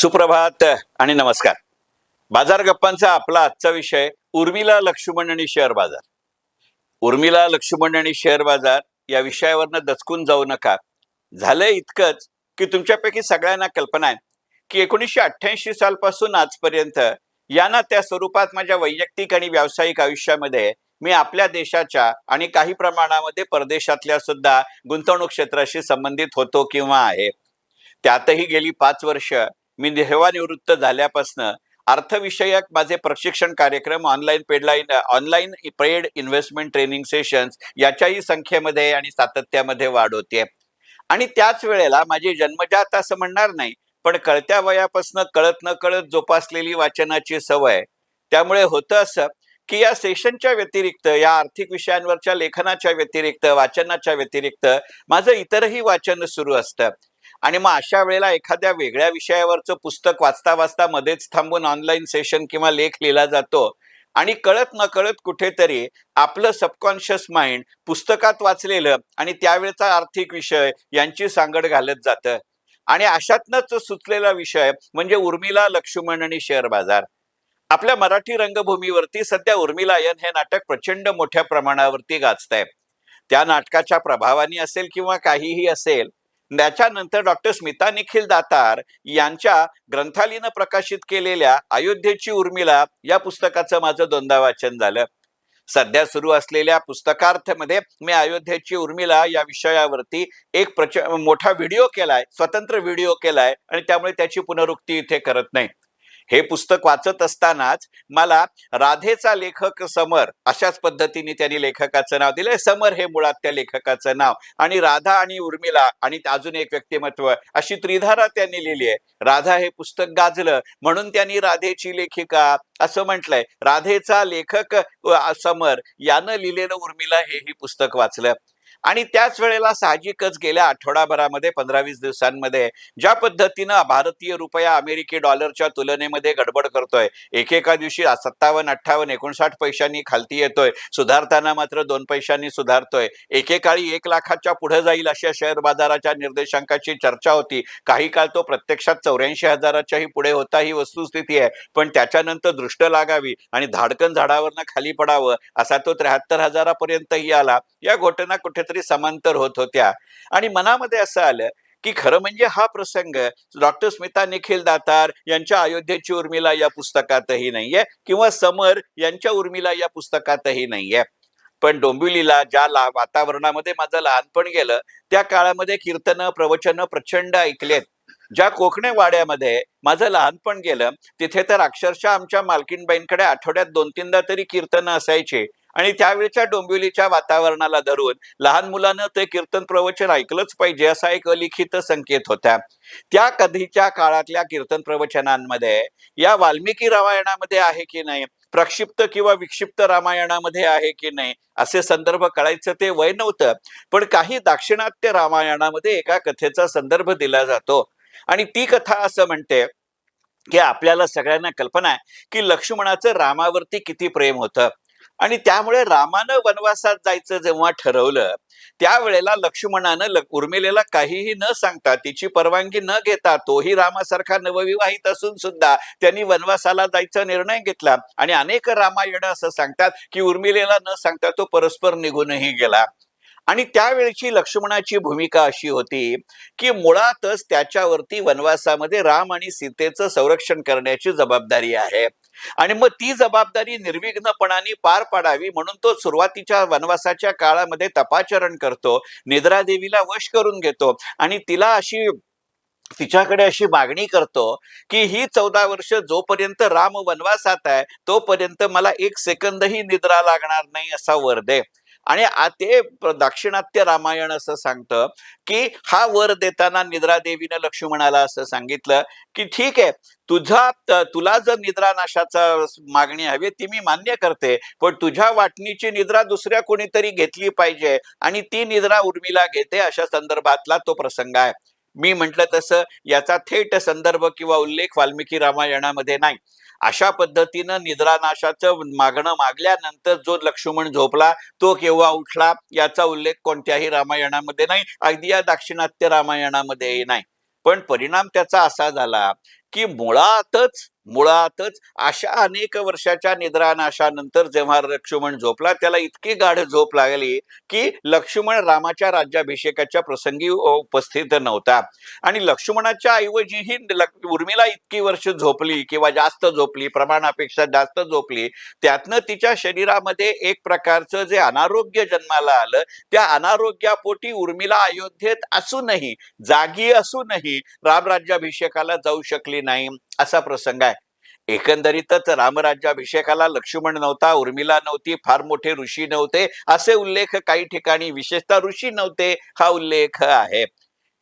सुप्रभात आणि नमस्कार. बाजार गप्पांचा आपला आजचा विषय उर्मिला लक्ष्मण आणि शेअर बाजार. उर्मिला लक्ष्मण आणि शेअर बाजार या विषयावरनं दचकून जाऊ नका. झालंय इतकंच की तुमच्यापैकी सगळ्यांना कल्पना आहे की एकोणीसशे अठ्ठ्याऐंशी सालपासून आजपर्यंत या ना त्या स्वरूपात माझ्या वैयक्तिक आणि व्यावसायिक आयुष्यामध्ये मी आपल्या देशाच्या आणि काही प्रमाणामध्ये परदेशातल्या सुद्धा गुंतवणूक क्षेत्राशी संबंधित होतो किंवा आहे. त्यातही गेली पाच वर्ष मी सेवानिवृत्त झाल्यापासनं अर्थविषयक माझे प्रशिक्षण कार्यक्रम online पेडलाईन online paid investment training sessions याच्याही संख्येमध्ये आणि सातत्यामध्ये वाढ होते आणि त्याच वेळेला माझी जन्मजात असं म्हणणार नाही पण कळत्या वयापासून कळत न कळत जोपासलेली वाचनाची सवय त्यामुळे होतं असं की या सेशनच्या व्यतिरिक्त या आर्थिक विषयांवरच्या लेखनाच्या व्यतिरिक्त वाचनाच्या व्यतिरिक्त माझं इतरही वाचन सुरू असतं. आणि मग अशा वेळेला एखाद्या वेगळ्या विषयावरचं पुस्तक वाचता वाचता मध्येच थांबून ऑनलाईन सेशन किंवा लेख लिहिला जातो. आणि कळत न कळत कुठेतरी आपलं सबकॉन्शियस माइंड पुस्तकात वाचलेलं आणि त्यावेळेचा आर्थिक विषय यांची सांगड घालत जातं. आणि अशातनच सुचलेला विषय म्हणजे उर्मिला लक्ष्मण आणि शेअर बाजार. आपल्या मराठी रंगभूमीवरती सध्या उर्मिलायन हे नाटक प्रचंड मोठ्या प्रमाणावरती गाजतंय. त्या नाटकाच्या प्रभावाने असेल किंवा काहीही असेल त्याच्यानंतर डॉक्टर स्मिता निखिल दातार यांच्या ग्रंथालीनं प्रकाशित केलेल्या अयोध्येची उर्मिला या पुस्तकाचं माझं दोनदा वाचन झालं. सध्या सुरू असलेल्या पुस्तकार्थमध्ये मी अयोध्येची उर्मिला या विषयावरती एक प्रच मोठा व्हिडिओ केलाय स्वतंत्र व्हिडिओ केलाय आणि त्यामुळे त्याची पुनरुक्ती इथे करत नाही. हे पुस्तक वाचत असतानाच मला राधेचा लेखक समर अशाच पद्धतीने त्यांनी लेखकाचं नाव दिलंय. समर हे मुळात त्या लेखकाचं नाव आणि राधा आणि उर्मिला आणि अजून एक व्यक्तिमत्व अशी त्रिधारा त्यांनी लिहिली आहे. राधा हे पुस्तक गाजलं म्हणून त्यांनी राधेची लेखिका असं म्हटलंय. राधेचा लेखक समर यानं लिहिलेलं उर्मिला हे ही पुस्तक वाचलं. आणि त्याच वेळेला साहजिकच गेल्या आठवडाभरामध्ये पंधरा वीस दिवसांमध्ये ज्या पद्धतीनं भारतीय रुपया अमेरिकी डॉलरच्या तुलनेमध्ये गडबड करतोय. एकेका दिवशी सत्तावन्न अठ्ठावन्न एकोणसाठ पैशांनी खालती येतोय. सुधारताना मात्र दोन पैशांनी सुधारतोय. एकेकाळी एक लाखाच्या पुढे जाईल अशा शेअर बाजाराच्या निर्देशांकाची चर्चा होती. काही काळ तो प्रत्यक्षात चौऱ्याऐंशी हजाराच्याही पुढे होता ही वस्तुस्थिती आहे. पण त्याच्यानंतर दृष्ट लागावी आणि धाडकन झाडावरनं खाली पडावं असा तो त्र्याहत्तर हजारापर्यंतही आला. या घटना तरी समांतर होत होत्या. आणि मनामध्ये असं आलं की खरं म्हणजे हा प्रसंग डॉक्टर स्मिता निखिल दातार यांच्या अयोध्येची उर्मिला या पुस्तकातही नाहीये किंवा समर यांच्या उर्मिला या पुस्तकातही नाहीये. पण डोंबिवलीला ज्या ला वातावरणामध्ये माझं लहानपण गेलं त्या काळामध्ये कीर्तन प्रवचन प्रचंड ऐकलेत. ज्या कोकणे वाड्यामध्ये माझं लहानपण गेलं तिथे तर अक्षरशः आमच्या मालकीनबाईंकडे आठवड्यात दोन तीनदा तरी कीर्तन असायचे. आणि त्यावेळच्या डोंबिवलीच्या वातावरणाला धरून लहान मुलानं ते कीर्तन प्रवचन ऐकलंच पाहिजे असा एक अलिखित संकेत होता. त्या कधीच्या काळातल्या कीर्तन प्रवचनांमध्ये या वाल्मिकी रामायणामध्ये आहे की नाही? प्रक्षिप्त किंवा विक्षिप्त रामायणामध्ये आहे की नाही? असे संदर्भ कळायचं ते वय नव्हतं पण काही दाक्षिणात्य रामायणामध्ये एका कथेचा संदर्भ दिला जातो. आणि ती कथा असं म्हणते की आपल्याला सगळ्यांना कल्पना आहे की लक्ष्मणाचं रामावरती किती प्रेम होतं. आणि त्यामुळे रामानं वनवासात जायचं जेव्हा ठरवलं त्यावेळेला लक्ष्मणानं ल- उर्मिलेला काहीही न सांगता तिची परवानगी न घेता तोही रामासारखा नवविवाहित असून सुद्धा त्यांनी वनवासाला जायचा निर्णय घेतला. आणि अनेक रामायण असं सांगतात की उर्मिलेला न सांगता तो परस्पर निघूनही गेला. आणि त्यावेळची लक्ष्मणाची भूमिका अशी होती की मुळातच त्याच्यावरती वनवासामध्ये राम आणि सीतेचं संरक्षण करण्याची जबाबदारी आहे. आणि मग ती जबाबदारी निर्विघ्नपणाने पार पाडावी म्हणून तो सुरुवातीच्या वनवासाच्या काळामध्ये तपाचरण करतो निद्रा देवीला वश करून घेतो आणि तिला अशी तिच्याकडे अशी मागणी करतो की ही चौदा वर्ष जोपर्यंत राम वनवासात आहे तोपर्यंत मला एक सेकंदही निद्रा लागणार नाही असा वर दे. आणि ते दाक्षिणात्य रामायण असं सांगतं की हा वर देताना निद्रा देवीनं लक्ष्मणाला असं सांगितलं की ठीक आहे तुझा तुला जर निद्रानाशाचा मागणी हवी ती मी मान्य करते पण तुझ्या वाटणीची निद्रा दुसऱ्या कोणीतरी घेतली पाहिजे आणि ती निद्रा उर्मिला घेते अशा संदर्भातला तो प्रसंग आहे. मी म्हटलं तसं याचा थेट संदर्भ किंवा उल्लेख वाल्मिकी रामायणामध्ये नाही. अशा पद्धतीनं निद्रानाशाचं मागणं मागल्यानंतर जो लक्ष्मण झोपला तो केव्हा उठला याचा उल्लेख कोणत्याही रामायणामध्ये नाही अगदी या दाक्षिणात्य रामायणामध्येही नाही. पण परिणाम त्याचा असा झाला की मुळातच मुळातच अशा अनेक वर्षाच्या निद्रानाशानंतर जेव्हा लक्ष्मण झोपला त्याला इतकी गाढ झोप लागली की लक्ष्मण रामाच्या राज्याभिषेकाच्या प्रसंगी उपस्थित नव्हता. आणि लक्ष्मणाच्या ऐवजीही उर्मिला इतकी वर्ष झोपली किंवा जास्त झोपली प्रमाणापेक्षा जास्त झोपली त्यातनं तिच्या शरीरामध्ये एक प्रकारचं जे अनारोग्य जन्माला आलं त्या अनारोग्यापोटी उर्मिला अयोध्येत असूनही जागी असूनही रामराज्याभिषेकाला जाऊ शकली नाही. असा प्रसंग आहे. एकंदरीतच रामराज्याभिषेकाला लक्ष्मण नव्हता उर्मिला नव्हती फार मोठे ऋषी नव्हते असे उल्लेख काही ठिकाणी विशेषतः ऋषी नव्हते हा उल्लेख आहे.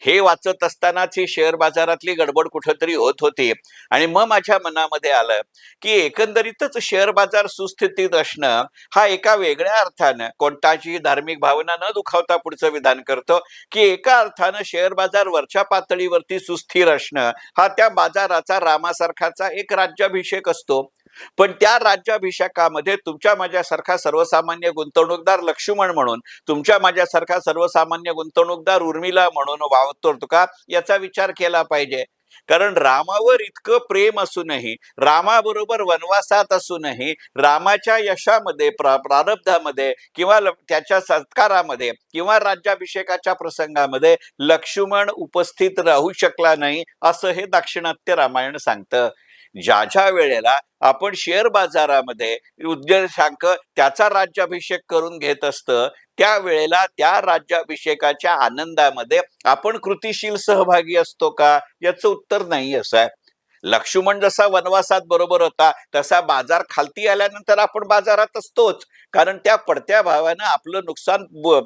हे वाचत असतानाच ही शेअर बाजारातली गडबड कुठंतरी होत होती. आणि मग माझ्या मनामध्ये आलं की एकंदरीतच शेअर बाजार सुस्थितीत असणं हा एका वेगळ्या अर्थानं कोणताची धार्मिक भावना न दुखावता पुढचं विधान करतो की एका अर्थानं शेअर बाजार वरच्या पातळीवरती सुस्थिर असणं हा त्या बाजाराचा रामासारखाचा एक राज्याभिषेक असतो. पण त्या राज्याभिषेकामध्ये तुमच्या माझ्यासारखा सर्वसामान्य गुंतवणूकदार लक्ष्मण म्हणून तुमच्या माझ्यासारखा सर्वसामान्य गुंतवणूकदार उर्मिला म्हणून वावतो तुका याचा विचार केला पाहिजे. कारण रामावर इतकं प्रेम असूनही रामाबरोबर वनवासात असूनही रामाच्या यशामध्ये प्रारब्धामध्ये किंवा त्याच्या सत्कारामध्ये किंवा राज्याभिषेकाच्या प्रसंगामध्ये लक्ष्मण उपस्थित राहू शकला नाही असं हे दाक्षिणात्य रामायण सांगतं. ज्या ज्या वेळेला आपण शेअर बाजारामध्ये उद्योजकांक त्याचा राज्याभिषेक करून घेत असतं त्यावेळेला त्या राज्याभिषेकाच्या आनंदामध्ये आपण कृतिशील सहभागी असतो का? याचं उत्तर नाही असं आहे. लक्ष्मण जसा वनवासात बरोबर होता तसा बाजार खालती आल्यानंतर आपण बाजारात असतोच. कारण त्या पडत्या भावानं आपलं नुकसान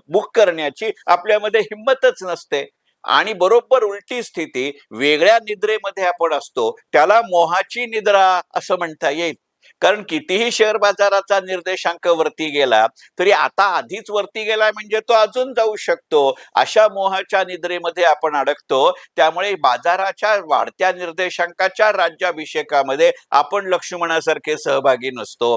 बुक करण्याची आपल्यामध्ये हिंमतच नसते. आणि बरोबर उलटी स्थिती वेगळ्या निद्रेमध्ये आपण असतो त्याला मोहाची निद्रा असं म्हणता येईल. कारण कितीही शेअर बाजाराचा निर्देशांक वरती गेला तरी आता आधीच वरती गेला म्हणजे तो अजून जाऊ शकतो. अशा मोहाच्या निद्रेमध्ये आपण अडकतो. त्यामुळे बाजाराच्या वाढत्या निर्देशांकाच्या राज्याभिषेकामध्ये आपण लक्ष्मणासारखे सहभागी नसतो.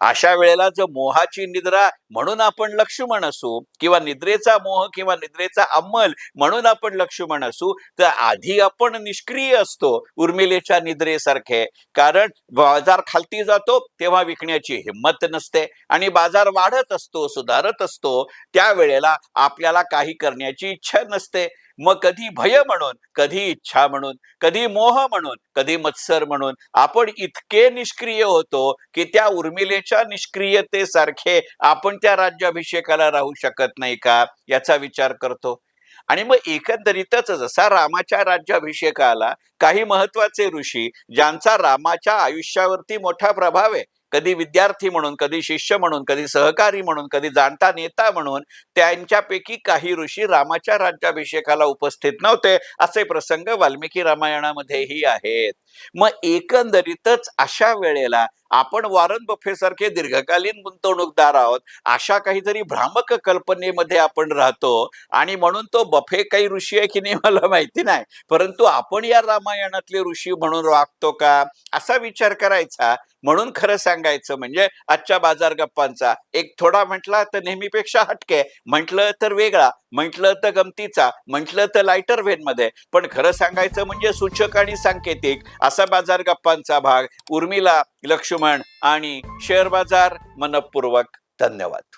अशा वेळेला जर मोहाची निद्रा म्हणून आपण लक्ष्मण असू किंवा निद्रेचा मोह किंवा निद्रेचा अंमल म्हणून आपण लक्ष्मण असू तर आधी आपण निष्क्रिय असतो उर्मिलेच्या निद्रेसारखे. कारण बाजार खालती जातो तेव्हा विकण्याची हिंमत नसते आणि बाजार वाढत असतो सुधारत असतो त्यावेळेला आपल्याला काही करण्याची इच्छा नसते. मग कधी भय म्हणून कधी इच्छा म्हणून कधी मोह म्हणून कधी मत्सर म्हणून आपण इतके निष्क्रिय होतो की त्या उर्मिलेच्या निष्क्रियतेसारखे आपण त्या राज्याभिषेकाला राहू शकत नाही का? याचा विचार करतो. आणि मग एकंदरीतच जसा रामाच्या राज्याभिषेकाला काही महत्त्वाचे ऋषी ज्यांचा रामाच्या आयुष्यावरती मोठा प्रभाव आहे कधी विद्यार्थी म्हणून कधी शिष्य म्हणून कधी सहकारी म्हणून कधी जाणता नेता म्हणून त्यांच्यापैकी काही ऋषी रामाच्या राज्याभिषेकाला उपस्थित नव्हते असे प्रसंग वाल्मिकी रामायणामध्येही आहेत. मग एकंदरीतच अशा वेळेला आपण वॉरन बफे सारखे दीर्घकालीन गुंतवणूकदार आहोत अशा काहीतरी भ्रामक कल्पनेमध्ये आपण राहतो आणि म्हणून तो बफे काही ऋषी आहे की नाही मला माहिती नाही. परंतु आपण या रामायणातले ऋषी म्हणून वागतो का? असा विचार करायचा. म्हणून खरं सांगायचं म्हणजे आजच्या बाजार गप्पांचा एक थोडा म्हटला तर नेहमीपेक्षा हटके म्हटलं तर वेगळा. म्हटलं तर गमतीचा म्हटलं तर लायटर व्हेन मध्ये. पण खरं सांगायचं म्हणजे सूचक आणि सांकेतिक असा बाजार गप्पांचा भाग. उर्मिला लक्ष्मण आणि शेअर बाजार मनपूर्वक धन्यवाद.